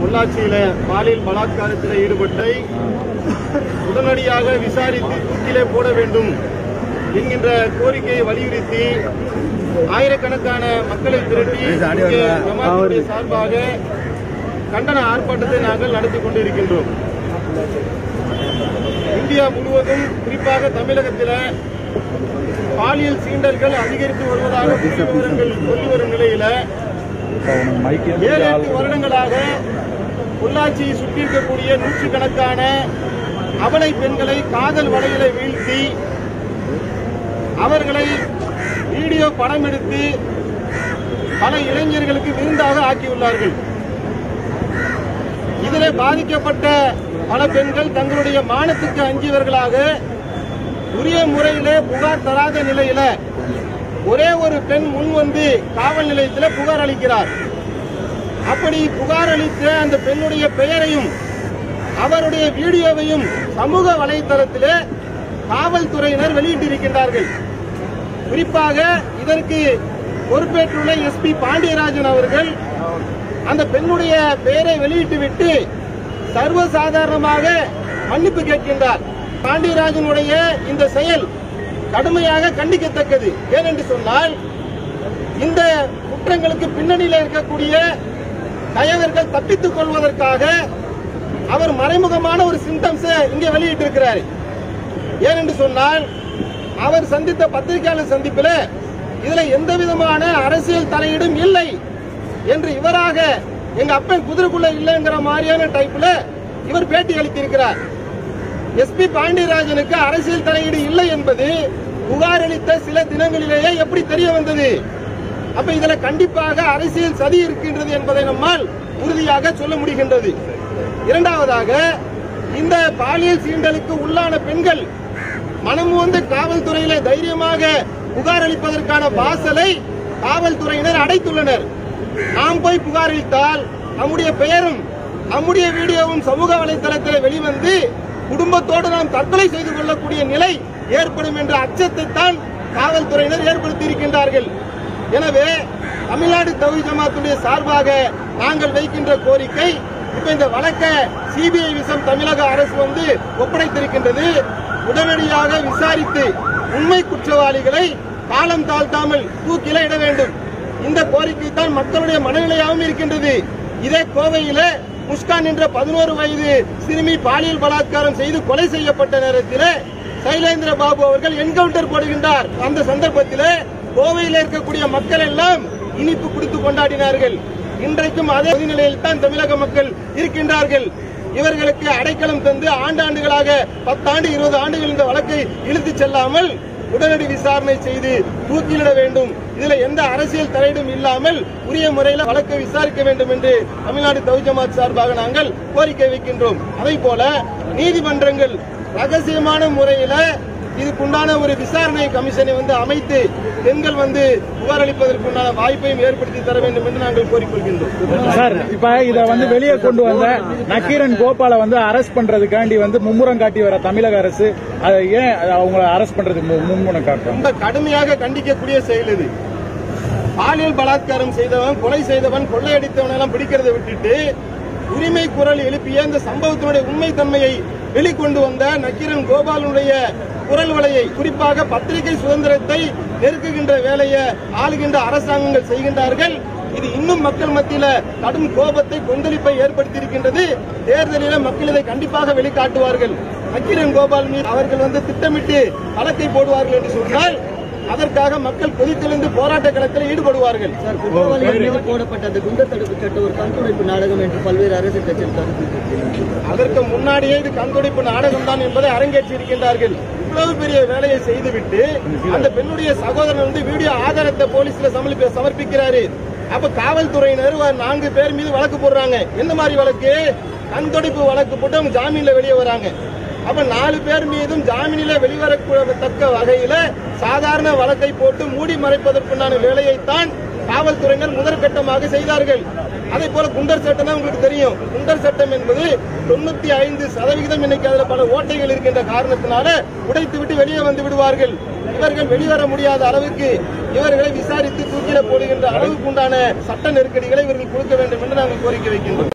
பொள்ளாச்சியில பாலியல் பலாத்காரத்தில் ஈடுபட்டை உடனடியாக விசாரித்து தூக்கிலே போட வேண்டும் என்கின்ற கோரிக்கையை வலியுறுத்தி ஆயிரக்கணக்கான மக்களை திரட்டி ஜமாத்துடைய சார்பாக கண்டன ஆர்ப்பாட்டத்தை நாங்கள் நடத்தி கொண்டிருக்கின்றோம். இந்தியா முழுவதும் குறிப்பாக தமிழகத்தில் பாலியல் சீண்டல்கள் அதிகரித்து வருவதாக புள்ளி விவரங்கள் சொல்லி வரும் நிலையில ஏழு எட்டு வருடங்களாக பொள்ளாச்சியை சுற்றி இருக்கக்கூடிய நூற்றுக்கணக்கான அவலை பெண்களை காதல் வலையில வீழ்த்தி அவர்களை வீடியோ படம் எடுத்து பல இளைஞர்களுக்கு விருந்தாக ஆக்கியுள்ளார்கள். இதில் பாதிக்கப்பட்ட பல பெண்கள் தங்களுடைய மானத்துக்கு அஞ்சியவர்களாக உரிய முறையிலே புகார் தராத நிலையில ஒரே ஒரு பெண் முன் வந்து காவல் நிலையத்தில் புகார் அளிக்கிறார். அப்படி புகார் அளித்த அந்த பெண்ணுடைய பெயரையும் அவருடைய வீடியோவையும் சமூக வலைதளத்திலே காவல்துறையினர் வெளியிட்டிருக்கின்றார்கள். குறிப்பாக இதற்கு பொறுப்பேற்றுள்ள எஸ்பி பாண்டியராஜன் அவர்கள் அந்த பெண்ணுடைய பெயரை வெளியிட்டுவிட்டு சர்வசாதாரணமாக மன்னிப்பு கேட்கின்றார். பாண்டியராஜனுடைய இந்த செயல் கடுமையாக கண்டிக்கத்தக்கது. ஏனென்று சொன்னால் இந்த குற்றங்களுக்கு பின்னணியில் இருக்கக்கூடிய கயவர்கள் தப்பித்துக் கொள்வதற்காக அவர் மறைமுகமான ஒரு சிம்டம்ஸ் இங்கே வெளியிட்டிருக்கிறார். ஏனென்று சொன்னால் அவர் சந்தித்த பத்திரிகையாளர் சந்திப்பில் இதுல எந்த விதமான அரசியல் தலையீடும் இல்லை என்று இவராக எங்க அப்பன் குதிரைக்குள்ள இல்லைங்கிற மாதிரியான டைப்ல இவர் பேட்டி அளித்திருக்கிறார். எஸ்பி பாண்டியராஜனுக்கு அரசியல் தலையீடு இல்லை என்பது புகார் அளித்த சில தினங்களிலேயே எப்படி தெரிய வந்தது? அப்ப இதுல கண்டிப்பாக அரசியல் சதி இருக்கின்றது என்பதை நம்மால் உறுதியாக சொல்ல முடிகின்றது. இரண்டாவதாக இந்த பாலியல் சீண்டலுக்கு உள்ளான பெண்கள் மனம் வந்து காவல்துறையில தைரியமாக புகார் அளிப்பதற்கான வாசலை காவல்துறையினர் அடைத்துள்ளனர். நாம் போய் புகார் அளித்தால் நம்முடைய பெயரும் நம்முடைய வீடியோவும் சமூக வலைதளத்தில் வெளிவந்து குடும்பத்தோடு நாம் தற்கொலை செய்து கொள்ளக்கூடிய நிலை ஏற்படும் என்ற அச்சத்தை தான் காவல்துறையினர் ஏற்படுத்தி இருக்கின்றார்கள் எனவே தமிழ்நாடு தவி ஜமாத்துடைய சார்பாக நாங்கள் வைக்கின்ற கோரிக்கை இப்ப இந்த வழக்க சிபிஐ விஷம் தமிழக அரசு வந்து ஒப்படைத்திருக்கின்றது. உடனடியாக விசாரித்து உண்மை குற்றவாளிகளை காலம் தாழ்த்தாமல் தூக்கில இட வேண்டும். இந்த கோரிக்கை தான் மக்களுடைய மனநிலையாகவும் இருக்கின்றது. இதே கோவையில முஸ்கான் என்ற பதினோரு வயது சிறுமி பாலியல் பலாத்காரம் செய்து கொலை செய்யப்பட்ட நேரத்தில் சைலேந்திர பாபு அவர்கள் என்கவுண்டர் போடுகின்றார். அந்த சந்தர்ப்பத்தில் கோவையில் இருக்கக்கூடிய மக்கள் எல்லாம் இனிப்பு கொடுத்து கொண்டாடினார்கள். இன்றைக்கும் அதே நிலையில் தான் தமிழக மக்கள் இருக்கின்றார்கள். இவர்களுக்கு அடைக்கலம் தந்து ஆண்டாண்டுகளாக பத்தாண்டு இருபது ஆண்டுகள் இந்த வழக்கை இழுத்துச் செல்லாமல் உடனடி விசாரணை செய்து தூக்கிலிட வேண்டும். இதுல எந்த அரசியல் தலையீடும் இல்லாமல் உரிய முறையில் வழக்கை விசாரிக்க வேண்டும் என்று தமிழ்நாடு தௌஜமாத் சார்பாக நாங்கள் கோரிக்கை வைக்கின்றோம். அதே போல நீதிமன்றங்கள் ரகசியமான முறையில இதுக்குண்டான ஒரு விசாரணை கமிஷனை வந்து அமைத்து பெண்கள் வந்து புகார் அளிப்பதற்குண்டான வாய்ப்பையும் ஏற்படுத்தி தர வேண்டும் என்று நாங்கள் கோரிக்கொள்கின்றோம். சார் இப்ப இத வந்து வெளியே கொண்டு வந்த நக்கீரன் கோபால வந்து அரெஸ்ட் பண்றதுக்காண்டி வந்து மும்முரம் காட்டி வர தமிழக அரசு அதை ஏன் அவங்கள அரெஸ்ட் பண்றதுக்கு மும்முரம் காட்டும் ரொம்ப கடுமையாக கண்டிக்கக்கூடிய செயல் இது. பாலியல் பலாத்காரம் செய்தவன் கொலை செய்தவன் கொள்ளையடித்தவன் எல்லாம் பிடிக்கிறதை விட்டுட்டு உரிமை குரல் எழுப்பிய இந்த சம்பவத்தினுடைய உண்மைத்தன்மையை வெளிக்கொண்டு வந்த நக்கீரன் கோபாலனுடைய குரல் வலையை குறிப்பாக பத்திரிகை சுதந்திரத்தை நெருக்குகின்ற வேலையை ஆளுகின்ற அரசாங்கங்கள் செய்கின்றார்கள். இது இன்னும் மக்கள் மத்தியில கடும் கோபத்தை கொந்தளிப்பை ஏற்படுத்தியிருக்கின்றது. தேர்தலில் மக்கள் இதை கண்டிப்பாக வெளிக்காட்டுவார்கள். நக்கீரன் கோபால் மீது அவர்கள் வந்து திட்டமிட்டு வழக்கை போடுவார்கள் என்று சொன்னால் அதற்காக மக்கள் கொதித்தெழுந்து போராட்ட களத்தில் ஈடுபடுவார்கள். சார் குற்றவாளிகள் மீது போடப்பட்ட அந்த குண்டர் தடுப்பு சட்டம் ஒரு கண்துடைப்பு நாடகம் என்று பல்வேறு அரசியல் கட்சிகள் கருத்து. அதற்கு முன்னாடியே இது கண்துடைப்பு நாடகம் தான் என்பதை அரங்கேற்றி இருக்கின்றார்கள் இவ்வளவு பெரிய வேலையை செய்துவிட்டு அந்த பெண்ணுடைய சகோதரன் வந்து வீடியோ ஆதாரத்தை போலீஸ்ல சமர்ப்பி- சமர்ப்பிக்கிறாரு. அப்ப காவல்துறையினர் நான்கு பேர் மீது வழக்கு போடுறாங்க. எந்த மாதிரி வழக்கு? கண்துடைப்பு வழக்கு போட்டு அவங்க ஜாமீன்ல வெளியே வராங்க. அப்ப நாலு பேர் மீதும் ஜாமீனில வெளிவரத்தக்க வகையில சாதாரண வழக்கை போட்டு மூடி மறைப்பதற்குண்டான வேலையைத்தான் காவல்துறையினர் முதற்கட்டமாக செய்தார்கள். அதே போல குண்டர் சட்டம் தான் உங்களுக்கு தெரியும். குண்டர் சட்டம் என்பது தொண்ணூத்தி ஐந்து சதவிகிதம் இன்னைக்கு அதுல பல ஓட்டைகள் இருக்கின்ற காரணத்தினால உடைத்து விட்டு வெளியே வந்து விடுவார்கள். இவர்கள் வெளிவர முடியாத அளவுக்கு இவர்களை விசாரித்து தூக்கில போடுகின்ற அளவுக்கு உண்டான சட்ட நெருக்கடிகளை இவர்கள் கொடுக்க வேண்டும் என்று நாங்கள் கோரிக்கை வைக்கின்றோம்.